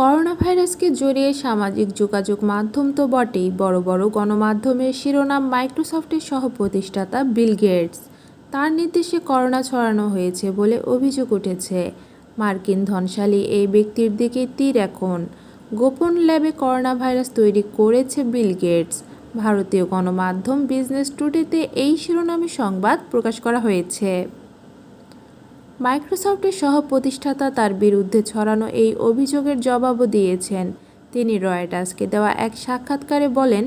Corona ভাইরাসকে জড়িয়ে সামাজিক যোগাযোগ মাধ্যম তো বটেই। বড় বড় গণমাধ্যমের শিরোনাম মাইক্রোসফটের সহ প্রতিষ্ঠাতা বিল গেটস। তার নির্দেশে করোনা ছড়ানো হয়েছে বলে অভিযোগ উঠেছে। মার্কিন ধনশালী এই ব্যক্তির দিকে তীর এখন। গোপন ল্যাবে করোনা ভাইরাস তৈরি করেছে বিল গেটস। ভারতীয় গণমাধ্যম বিজনেস টুডেতে এই শিরোনামে সংবাদ প্রকাশ করা হয়েছে। মাইক্রোসফটের সহ প্রতিষ্ঠাতা তার বিরুদ্ধে ছড়ানো এই অভিযোগের জবাবও দিয়েছেন। তিনি রয়টার্সকে দেওয়া এক সাক্ষাৎকারে বলেন,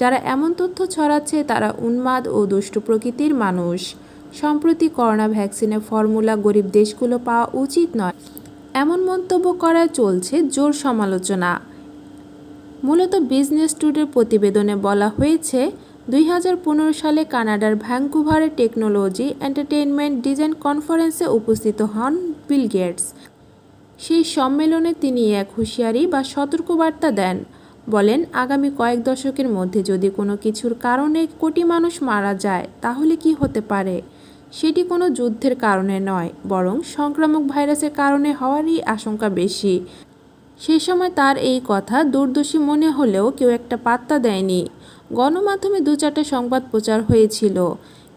যারা এমন তথ্য ছড়াচ্ছে তারা উন্মাদ ও দুষ্টু প্রকৃতির মানুষ। সম্প্রতি করোনা ভ্যাকসিনের ফর্মুলা গরিব দেশগুলো পাওয়া উচিত নয়। এমন মন্তব্য করা চলছে জোর সমালোচনা। মূলত বিজনেস টুডের প্রতিবেদনে বলা হয়েছে দুই হাজার পনেরো সালে কানাডার ভ্যাঙ্কুভারে টেকনোলজি, এন্টারটেইনমেন্ট, ডিজাইন কনফারেন্সে উপস্থিত হন বিল গেটস। সেই সম্মেলনে তিনি এক হুঁশিয়ারি বা সতর্কবার্তা দেন, বলেন, আগামী কয়েক দশকের মধ্যে যদি কোনো কিছুর কারণে কোটি মানুষ মারা যায়, তাহলে কি হতে পারে? সেটি কোনো যুদ্ধের কারণে নয়, বরং সংক্রামক ভাইরাসের কারণে হওয়ারই আশঙ্কা বেশি। সে সময় তার এই কথা দূরদর্শী মনে হলেও কেউ একটা পাত্তা দেয়নি। গণমাধ্যমে দু চারটে সংবাদ প্রচার হয়েছিল।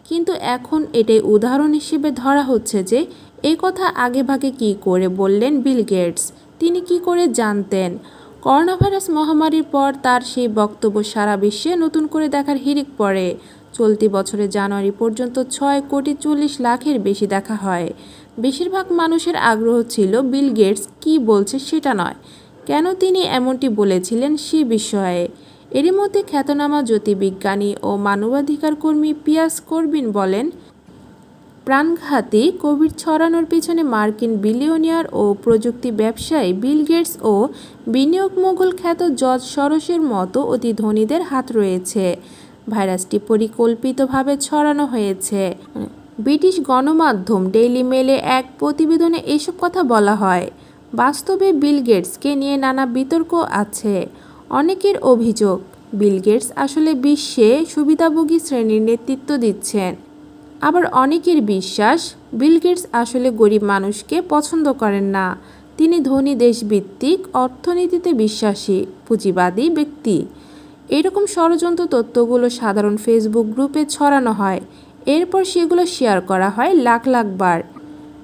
কিন্তু এখন এটাই উদাহরণ হিসেবে ধরা হচ্ছে যে এই কথা আগেভাগে কী করে বললেন বিল গেটস? তিনি কি করে জানতেন? করোনা ভাইরাস মহামারীর পর তার সেই বক্তব্য সারা বিশ্বে নতুন করে দেখার হিড়িক পড়ে। চলতি বছরের জানুয়ারি পর্যন্ত ছয় কোটি চল্লিশ লাখের বেশি দেখা হয়। বেশিরভাগ মানুষের আগ্রহ ছিল বিল গেটস কী বলছে সেটা নয়। কেন তিনি এমনটি বলেছিলেন সে বিষয়ে? এরই মধ্যে খ্যাতনামা জ্যোতির্বিজ্ঞানী ও মানবাধিকার কর্মী পিয়াস করবিন বলেন, প্রাণঘাতী কোভিড ছড়ানোর পিছনে মার্কিন বিলিয়নিয়ার ও প্রযুক্তি ব্যবসায়ী বিল গেটস ও বিনিয়োগ মোগল খ্যাত জজ সরসের মতো অতি ধনীদের হাত রয়েছে। ভাইরাসটি পরিকল্পিতভাবে ছড়ানো হয়েছে। ব্রিটিশ গণমাধ্যম ডেইলি মেলে এক প্রতিবেদনে এসব কথা বলা হয়। বাস্তবে বিল গেটসকে নিয়ে নানা বিতর্ক আছে। অনেকের অভিযোগ, বিল গেটস আসলে বিশ্বে সুবিধাভোগী শ্রেণির নেতৃত্ব দিচ্ছেন। আবার অনেকের বিশ্বাস, বিল গেটস আসলে গরিব মানুষকে পছন্দ করেন না। তিনি ধনী দেশভিত্তিক, অর্থনীতিতে বিশ্বাসী, পুঁজিবাদী ব্যক্তি। এরকম ষড়যন্ত্র তথ্যগুলো সাধারণ ফেসবুক গ্রুপে ছড়ানো হয়। এরপর সেগুলো শেয়ার করা হয় লাখ লাখ বার।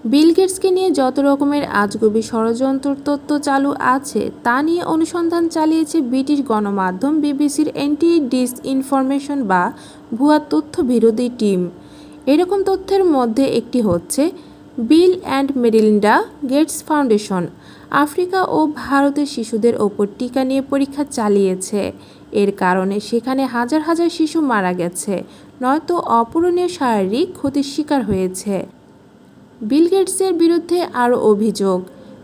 বিল গেটসকে নিয়ে যত রকমের আজগুবি ষড়যন্ত্র তথ্য চালু আছে, তা নিয়ে অনুসন্ধান চালিয়েছে ব্রিটিশ গণমাধ্যম, বিবিসির অ্যান্টি ডিস ইনফরমেশন বা ভুয়া তথ্য বিরোধী টিম। এরকম তথ্যের মধ্যে একটি হচ্ছে Bill and Melinda Gates foundation. Africa ও ভারতের শিশুদের ওপর টিকা নিয়ে পরীক্ষা চালিয়েছে। এর কারণে সেখানে হাজার হাজার শিশু মারা গেছে। নয়তো অপূরণীয় শারীরিক ক্ষতির শিকার হয়েছে। বিল গেটসের বিরুদ্ধে আরও অভিযোগ,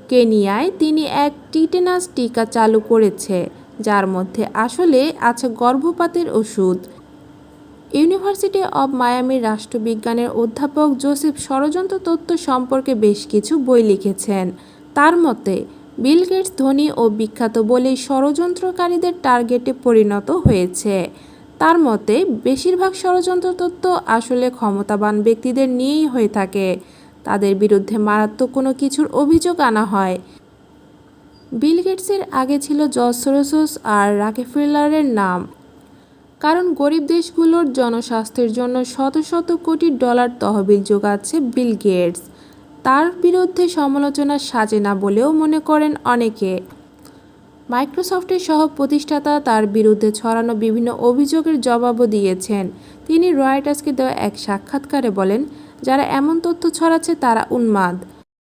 কেনিয়ায় তিনি এক টিটেনাস টিকা চালু করেছে, যার মধ্যে আসলে আছে গর্ভপাতের ওষুধ। ইউনিভার্সিটি অব মায়ামির রাষ্ট্রবিজ্ঞানের অধ্যাপক জোসেফ ষড়যন্ত্র তত্ত্ব সম্পর্কে বেশ কিছু বই লিখেছেন। তার মতে বিল গেটস ধনী ও বিখ্যাত বলেই ষড়যন্ত্রকারীদের টার্গেটে পরিণত হয়েছে। তার মতে, বেশিরভাগ ষড়যন্ত্র তত্ত্ব আসলে ক্ষমতাবান ব্যক্তিদের নিয়েই হয়ে থাকে। তাদের বিরুদ্ধে মারাত্মক কোনো কিছুর অভিযোগ আনা হয়। বিল গেটসের আগে ছিল জর্জ আর রাকেফেলারের নাম। কারণ গরিব দেশগুলোর জনস্বাস্থ্যের জন্য শত শত কোটি ডলার তহবিল যোগাচ্ছে বিল গেটস। তার বিরুদ্ধে সমালোচনা সাজে না বলেও মনে করেন অনেকে। মাইক্রোসফটের সহ প্রতিষ্ঠাতা তার বিরুদ্ধে ছড়ানো বিভিন্ন অভিযোগের জবাবও দিয়েছেন। তিনি রয়টার্সকে দেওয়া এক সাক্ষাৎকারে বলেন, যারা এমন তথ্য ছড়াচ্ছে তারা উন্মাদ।